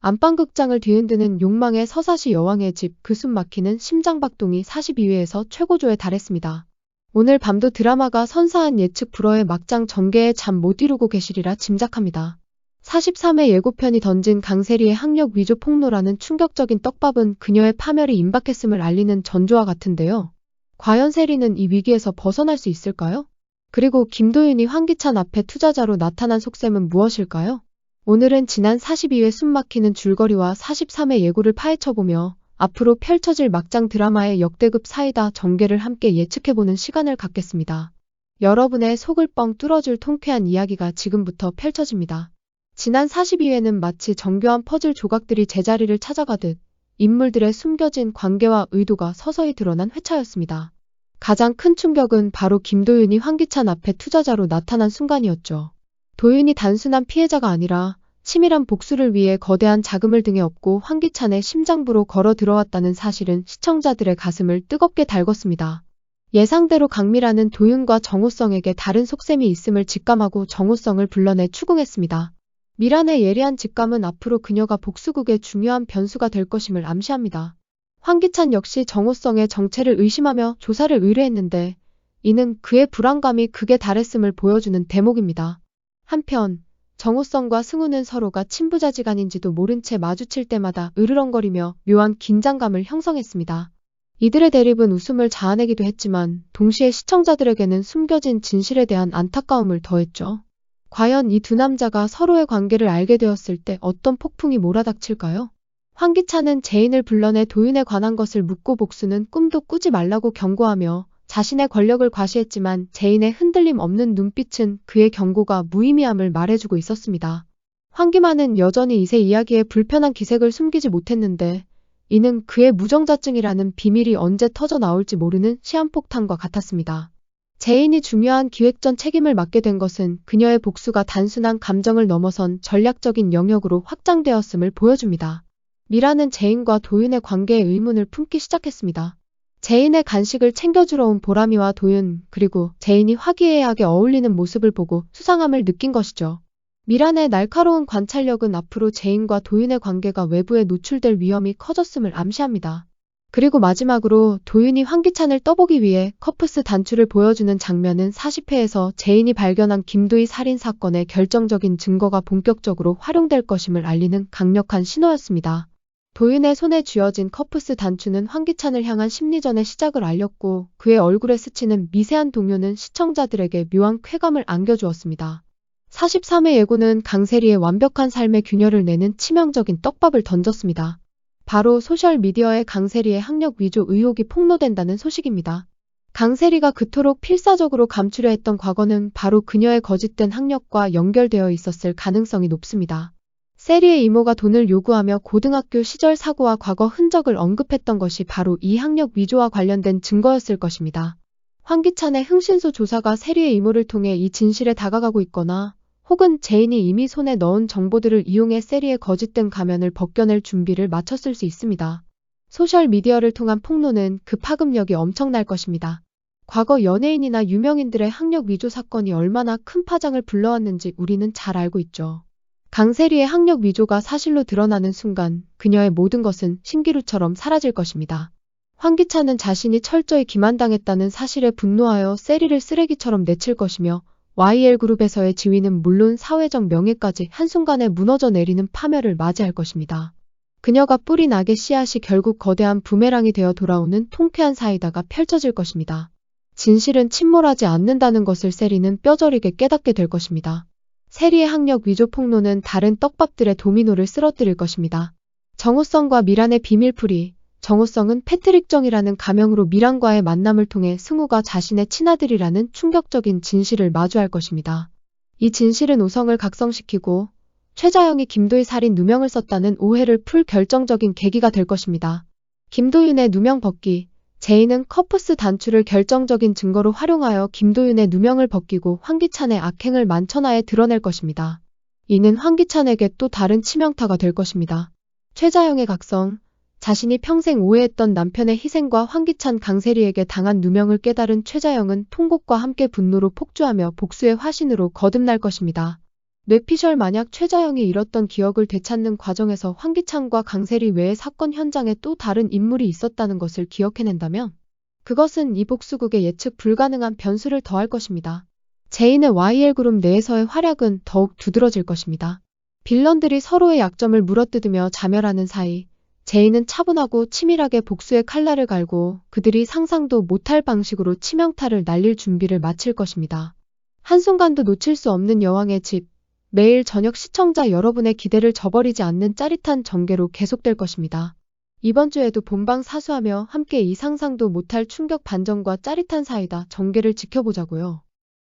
안방극장을 뒤흔드는 욕망의 서사시 여왕의 집 그 숨 막히는 심장박동이 42회에서 최고조에 달했습니다. 오늘 밤도 드라마가 선사한 예측 불허의 막장 전개에 잠 못 이루고 계시리라 짐작합니다. 43회 예고편이 던진 강세리의 학력 위조 폭로라는 충격적인 떡밥은 그녀의 파멸이 임박했음을 알리는 전조와 같은데요. 과연 세리는 이 위기에서 벗어날 수 있을까요? 그리고 김도윤이 환기찬 앞에 투자자로 나타난 속셈은 무엇일까요? 오늘은 지난 42회 숨막히는 줄거리와 43회 예고를 파헤쳐보며 앞으로 펼쳐질 막장 드라마의 역대급 사이다 전개를 함께 예측해보는 시간을 갖겠습니다. 여러분의 속을 뻥 뚫어줄 통쾌한 이야기가 지금부터 펼쳐집니다. 지난 42회는 마치 정교한 퍼즐 조각들이 제자리를 찾아가듯 인물들의 숨겨진 관계와 의도가 서서히 드러난 회차였습니다. 가장 큰 충격은 바로 김도윤이 환기찬 앞에 투자자로 나타난 순간이었죠. 도윤이 단순한 피해자가 아니라 치밀한 복수를 위해 거대한 자금을 등에 업고 환기찬의 심장부로 걸어 들어왔다는 사실은 시청자들의 가슴을 뜨겁게 달궜습니다. 예상대로 강미라는 도윤과 정호성에게 다른 속셈이 있음을 직감하고 정호성을 불러내 추궁했습니다. 미란의 예리한 직감은 앞으로 그녀가 복수국의 중요한 변수가 될 것임을 암시합니다. 황기찬 역시 정호성의 정체를 의심하며 조사를 의뢰했는데 이는 그의 불안감이 극에 달했음을 보여주는 대목입니다. 한편 정호성과 승우는 서로가 친부자지간인지도 모른 채 마주칠 때마다 으르렁거리며 묘한 긴장감을 형성했습니다. 이들의 대립은 웃음을 자아내기도 했지만 동시에 시청자들에게는 숨겨진 진실에 대한 안타까움을 더했죠. 과연 이 두 남자가 서로의 관계를 알게 되었을 때 어떤 폭풍이 몰아닥칠까요? 황기찬은 제인을 불러내 도윤에 관한 것을 묻고 복수는 꿈도 꾸지 말라고 경고하며 자신의 권력을 과시했지만 제인의 흔들림 없는 눈빛은 그의 경고가 무의미함을 말해주고 있었습니다. 황기만은 여전히 이세 이야기에 불편한 기색을 숨기지 못했는데 이는 그의 무정자증이라는 비밀이 언제 터져 나올지 모르는 시한폭탄과 같았습니다. 제인이 중요한 기획전 책임을 맡게 된 것은 그녀의 복수가 단순한 감정을 넘어선 전략적인 영역으로 확장되었음을 보여줍니다. 미라는 제인과 도윤의 관계에 의문을 품기 시작했습니다. 제인의 간식을 챙겨주러 온 보람이와 도윤, 그리고 제인이 화기애애하게 어울리는 모습을 보고 수상함을 느낀 것이죠. 미란의 날카로운 관찰력은 앞으로 제인과 도윤의 관계가 외부에 노출될 위험이 커졌음을 암시합니다. 그리고 마지막으로 도윤이 환기찬을 떠보기 위해 커프스 단추를 보여주는 장면은 40회에서 제인이 발견한 김도희 살인 사건의 결정적인 증거가 본격적으로 활용될 것임을 알리는 강력한 신호였습니다. 도윤의 손에 쥐어진 커프스 단추는 환기찬을 향한 심리전의 시작을 알렸고 그의 얼굴에 스치는 미세한 동요는 시청자들에게 묘한 쾌감을 안겨주었습니다. 43회 예고는 강세리의 완벽한 삶의 균열을 내는 치명적인 떡밥을 던졌습니다. 바로 소셜미디어에 강세리의 학력 위조 의혹이 폭로된다는 소식입니다. 강세리가 그토록 필사적으로 감추려 했던 과거는 바로 그녀의 거짓된 학력과 연결되어 있었을 가능성이 높습니다. 세리의 이모가 돈을 요구하며 고등학교 시절 사고와 과거 흔적을 언급했던 것이 바로 이 학력 위조와 관련된 증거였을 것입니다. 황기찬의 흥신소 조사가 세리의 이모를 통해 이 진실에 다가가고 있거나 혹은 제인이 이미 손에 넣은 정보들을 이용해 세리의 거짓된 가면을 벗겨낼 준비를 마쳤을 수 있습니다. 소셜미디어를 통한 폭로는 그 파급력이 엄청날 것입니다. 과거 연예인이나 유명인들의 학력 위조 사건이 얼마나 큰 파장을 불러왔는지 우리는 잘 알고 있죠. 강세리의 학력 위조가 사실로 드러나는 순간 그녀의 모든 것은 신기루처럼 사라질 것입니다. 황기찬은 자신이 철저히 기만당했다는 사실에 분노하여 세리를 쓰레기처럼 내칠 것이며 YL그룹에서의 지위는 물론 사회적 명예까지 한순간에 무너져 내리는 파멸을 맞이할 것입니다. 그녀가 뿌리 나게 씨앗이 결국 거대한 부메랑이 되어 돌아오는 통쾌한 사이다가 펼쳐질 것입니다. 진실은 침몰하지 않는다는 것을 세리는 뼈저리게 깨닫게 될 것입니다. 세리의 학력 위조 폭로는 다른 떡밥들의 도미노를 쓰러뜨릴 것입니다. 정호성과 미란의 비밀풀이 정호성은 패트릭 정이라는 가명으로 미란과의 만남을 통해 승우가 자신의 친아들이라는 충격적인 진실을 마주할 것입니다. 이 진실은 우성을 각성시키고 최자영이 김도희 살인 누명을 썼다는 오해를 풀 결정적인 계기가 될 것입니다. 김도윤의 누명 벗기, 제인은 커프스 단추를 결정적인 증거로 활용하여 김도윤의 누명을 벗기고 황기찬의 악행을 만천하에 드러낼 것입니다. 이는 황기찬에게 또 다른 치명타가 될 것입니다. 최자영의 각성, 자신이 평생 오해했던 남편의 희생과 황기찬 강세리에게 당한 누명을 깨달은 최자영은 통곡과 함께 분노로 폭주하며 복수의 화신으로 거듭날 것입니다. 뇌피셜 만약 최자영이 잃었던 기억을 되찾는 과정에서 황기창과 강세리 외에 사건 현장에 또 다른 인물이 있었다는 것을 기억해낸다면 그것은 이 복수극의 예측 불가능한 변수를 더할 것입니다. 제인의 YL그룹 내에서의 활약은 더욱 두드러질 것입니다. 빌런들이 서로의 약점을 물어뜯으며 자멸하는 사이 제인은 차분하고 치밀하게 복수의 칼날을 갈고 그들이 상상도 못할 방식으로 치명타를 날릴 준비를 마칠 것입니다. 한순간도 놓칠 수 없는 여왕의 집, 매일 저녁 시청자 여러분의 기대를 저버리지 않는 짜릿한 전개로 계속될 것입니다. 이번 주에도 본방 사수하며 함께 이 상상도 못할 충격 반전과 짜릿한 사이다 전개를 지켜보자고요.